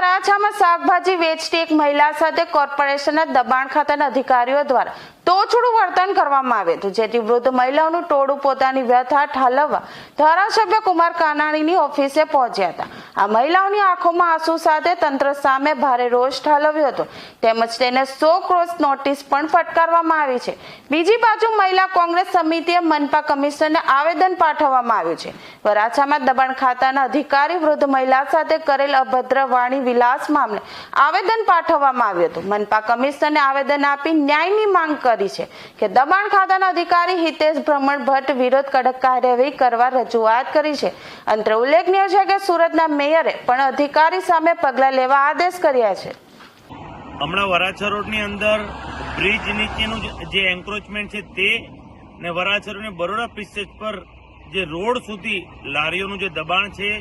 વરાછામાં શાકભાજી વેચતી એક મહિલા સાથે કોર્પોરેશનના દબાણ ખાતાના અધિકારીઓ દ્વારા તોછડું વર્તન કરવામાં આવ્યું હતું, જેથી વૃદ્ધ મહિલાઓનું ટોળું પોતાની વ્યથા ઠાલવવા ધારાસભ્ય કુમાર કાનાણીની ઓફિસે પહોંચ્યા હતા. આ મહિલાઓની આંખોમાં આંસુ સાથે તંત્ર સામે ભારે રોષ ઠાલવ્યો હતો. તેમજ તેને સો ક્રોસ નોટિસ પણ ફટકારવામાં આવી છે. બીજી બાજુ મહિલા કોંગ્રેસ સમિતિએ મનપા કમિશનરને આવેદન પાઠવવામાં આવ્યું છે. વરાછામાં દબાણ ખાતાના અધિકારી વૃદ્ધ મહિલા સાથે કરેલ અભદ્ર વાણી વિલાસ મામલે આવેદન પાઠવવામાં આવ્યું હતું. મનપા કમિશનરને આવેદન આપી ન્યાયની માંગ કરી છે કે દબાણ ખાતાના અધિકારી હિતેશ ભ્રમણ ભટ્ટ વિરોધ કડક કાર્યવાહી કરવા રજૂઆત કરી છે. અંતર ઉલ્લેખનીય છે કે સુરતના મેયરે પણ અધિકારી સામે પગલાં લેવા આદેશ કર્યા છે. હમણાં વરાછા રોડની અંદર બ્રિજ નીચેનું જે- એન્ક્રોચમેન્ટ છે તે ને વરાછા રોડની બરોડા પિસ્ટેજ પર જે રોડ સુધી લારીઓનું જે દબાણ છે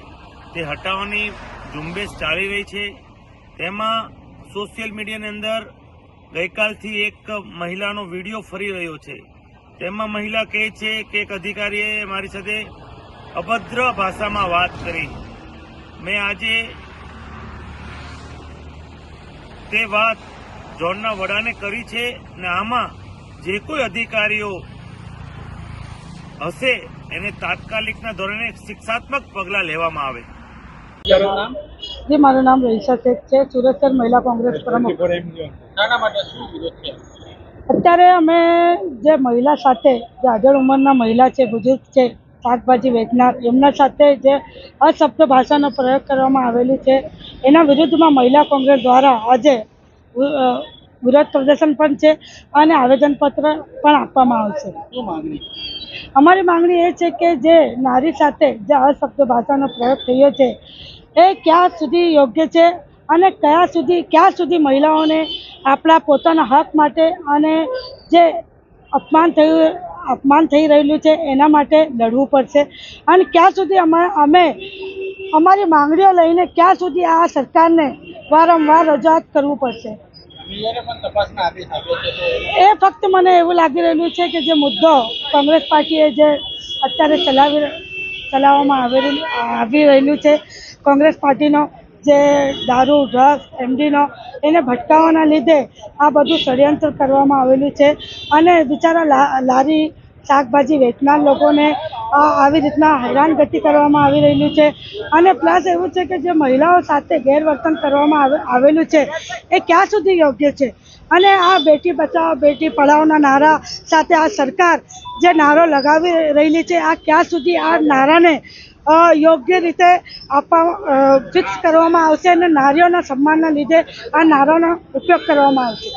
તે હટાવવાની ઝુંબેશ ચાલી રહી છે. તેમાં સોશિયલ મીડિયાની અંદર ગઈકાલથી એક મહિલાનો વીડિયો ફરી રહ્યો છે. તેમાં મહિલા કહે છે કે એક અધિકારીએ મારી સાથે અભદ્ર ભાષામાં વાત કરી. મેં આજે તે વાત ઝોનના વડાને કરી છે ને આમાં જે કોઈ અધિકારીઓ હશે એને તાત્કાલિકના ધોરણે શિક્ષાત્મક પગલાં લેવામાં આવે. જી મારું નામ રહીશા શેખ છે સુરત શહેર મહિલા કોંગ્રેસ પ્રમુખ. શાના માટે શું વિરોધ છે? અત્યારે અમે જે મહિલા સાથે જે હાજર ઉંમરના મહિલા છે બુજુર્ગ છે શાકભાજી વેચનાર એમના સાથે જે અશબ્દ ભાષાનો પ્રયોગ કરવામાં આવેલી છે. એના વિરુદ્ધમાં મહિલા કોંગ્રેસ દ્વારા આજે વિરોધ પ્રદર્શન પણ છે અને આવેદનપત્ર પણ આપવામાં આવશે. અમારી માંગણી એ છે કે જે નારી સાથે જે અશબ્દ ભાષાનો પ્રયોગ થયો છે એ ક્યાં સુધી યોગ્ય છે અને કયા સુધી ક્યાં સુધી મહિલાઓને આપણા પોતાના હક માટે અને જે અપમાન થયું અપમાન થઈ રહેલું છે એના માટે લડવું પડશે. અને ક્યાં સુધી અમે અમે અમારી માંગણીઓ લઈને ક્યાં સુધી આ સરકારને વારંવાર રજૂઆત કરવું પડશે? એ ફક્ત મને એવું લાગી રહ્યું છે કે જે મુદ્દો કોંગ્રેસ પાર્ટીએ જે અત્યારે ચલાવી ચલાવવામાં આવેલું આવી રહેલું છે કોંગ્રેસ પાર્ટીનો જે દારૂ ડ્રગ્સ એમડીનો એને ભટકાવવાના લીધે આ બધું ષડયંત્ર કરવામાં આવેલું છે. અને બિચારા લા- લારી શાકભાજી વેચનાર લોકોને આવી રીતના હેરાનગતિ કરવામાં આવી રહેલું છે. અને પ્લસ એવું છે કે જે મહિલાઓ સાથે ગેરવર્તન કરવામાં આવે- આવેલું છે, એ ક્યાં સુધી યોગ્ય છે? અને આ બેટી બચાવો, બેટી પઢાઓના નારા સાથે આ સરકાર જે નારો લગાવી રહેલી છે, આ ક્યાં સુધી આ નારાને યોગ્ય રીતે આપવા ફિક્સ કરવામાં આવશે અને નારીઓના સન્માનના લીધે આ નારાનો ઉપયોગ કરવામાં આવશે?